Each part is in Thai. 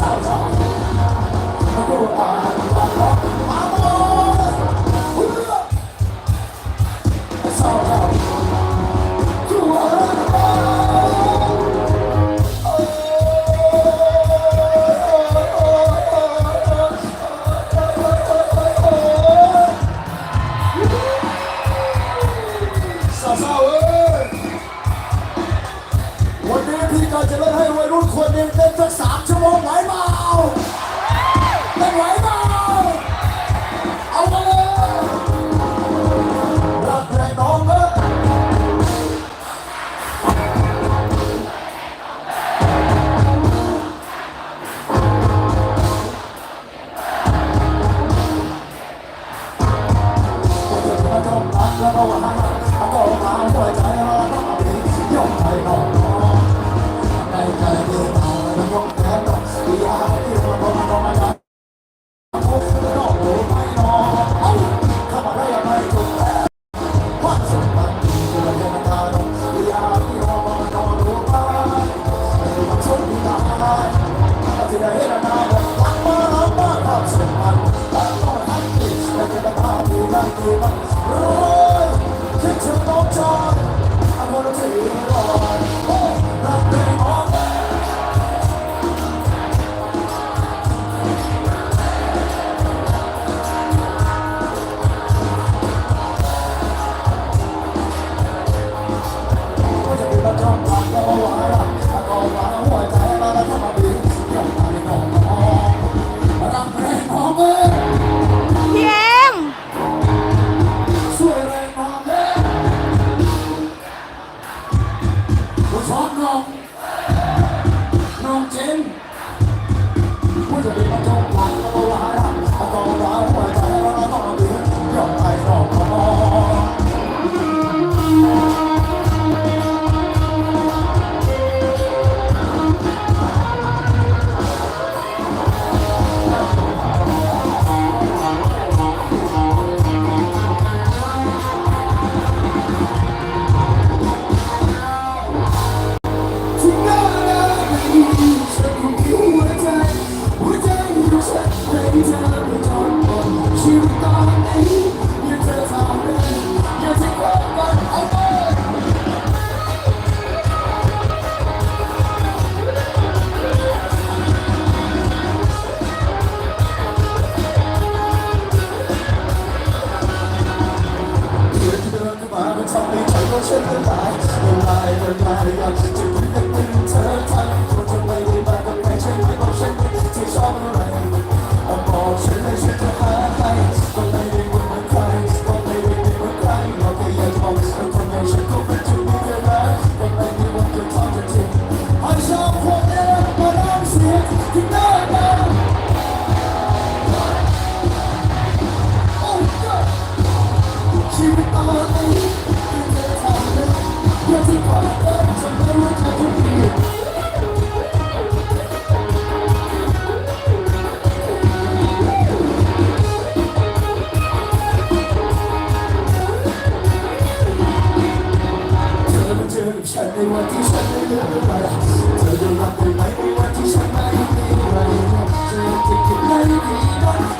ส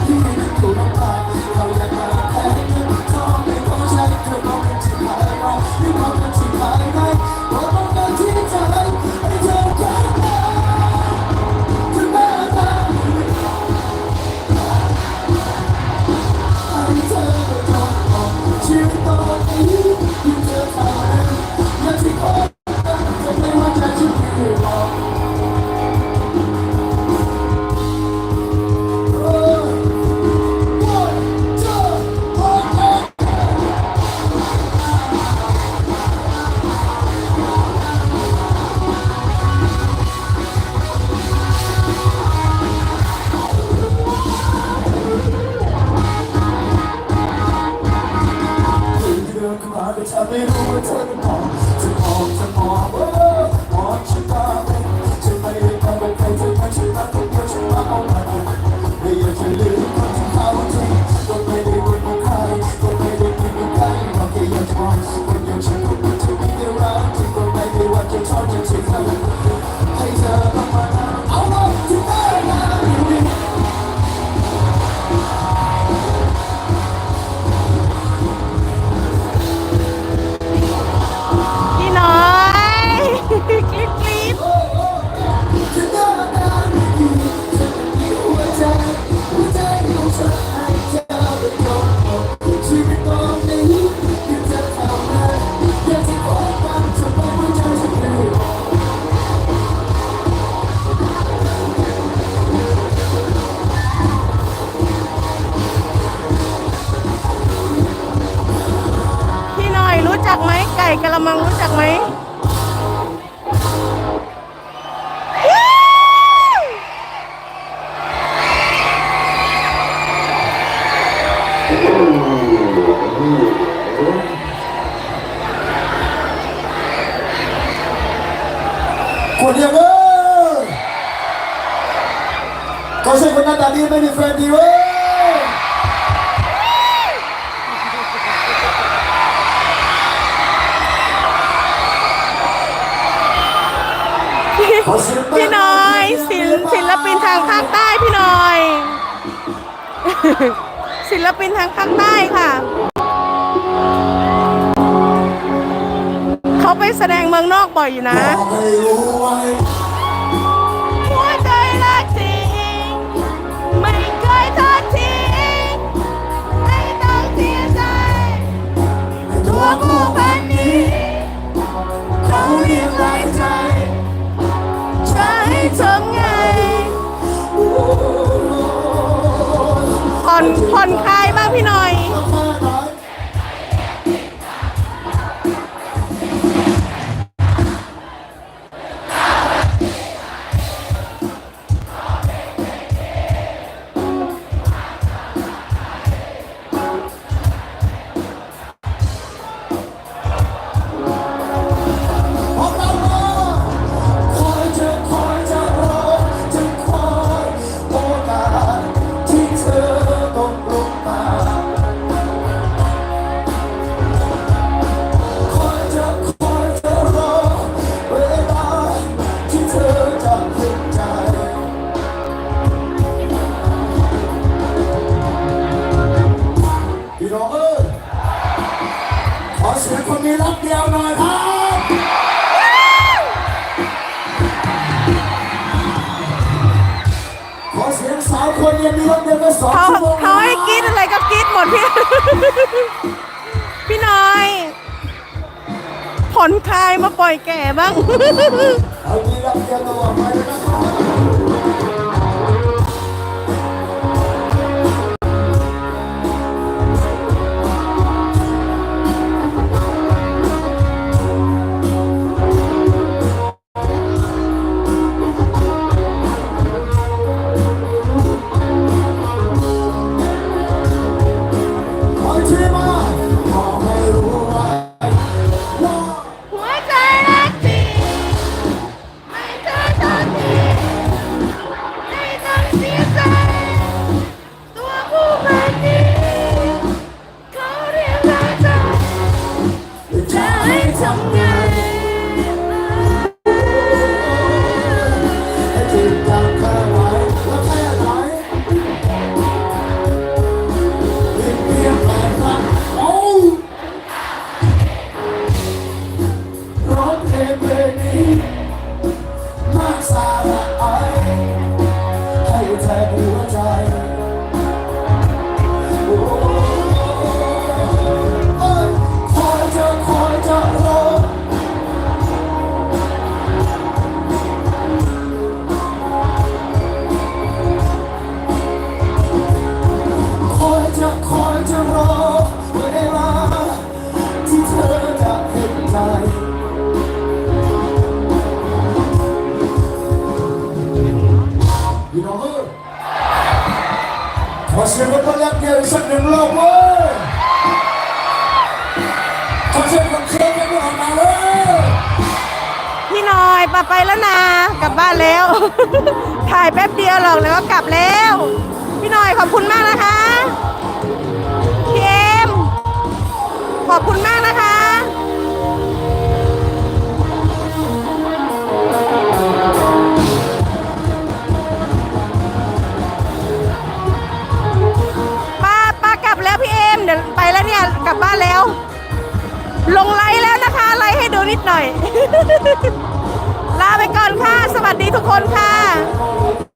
Thank you. ดินเข้ามาแต่ฉันไม่รู้ว่าเธอเป็นของจะมองจะมองว่ามองชะตา กะละมังรู้จักไหม อยู่นะหัวใจรักจริงไม่เคยทอดทิ้งไม่ต้องเสียใจตัวผู้พันนี้เขาเรียกหลายใจจะให้ทไงผ่อนผ่อนคลายบ้างพี่หน่อย 啊哈哈哈 หน่อย ลาไปก่อนค่ะ สวัสดีทุกคนค่ะ